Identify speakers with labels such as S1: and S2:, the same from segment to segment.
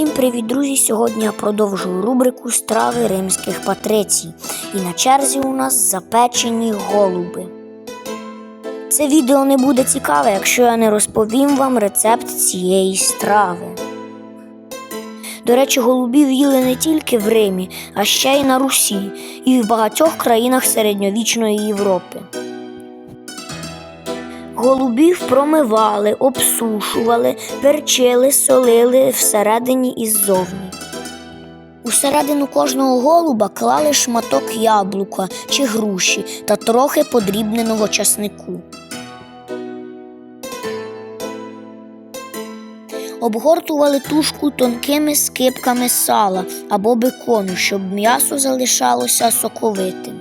S1: Усім привіт, друзі! Сьогодні я продовжую рубрику страви римських патрицій. І на черзі у нас запечені голуби. Це відео не буде цікаве, якщо я не розповім вам рецепт цієї страви. До речі, голубів їли не тільки в Римі, а ще й на Русі і в багатьох країнах середньовічної Європи. Голубів промивали, обсушували, перчили, солили всередині і ззовні. Усередину кожного голуба клали шматок яблука чи груші та трохи подрібненого часнику. Обгортували тушку тонкими скипками сала або бекону, щоб м'ясо залишалося соковитим.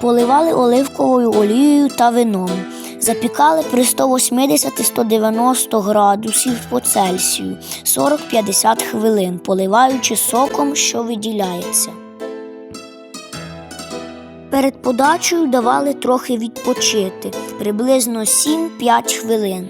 S1: Поливали оливковою олією та вином. Запікали при 180-190 градусів по Цельсію 40-50 хвилин, поливаючи соком, що виділяється. Перед подачею давали трохи відпочити приблизно 7-5 хвилин.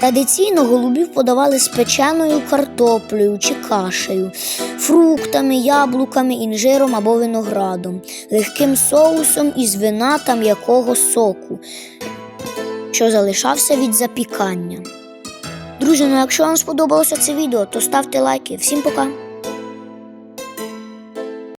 S1: Традиційно голубів подавали з печеною картоплею чи кашею, фруктами, яблуками, інжиром або виноградом, легким соусом із вина та м'якого соку, що залишався від запікання. Друзі, ну якщо вам сподобалося це відео, то ставте лайки. Всім пока!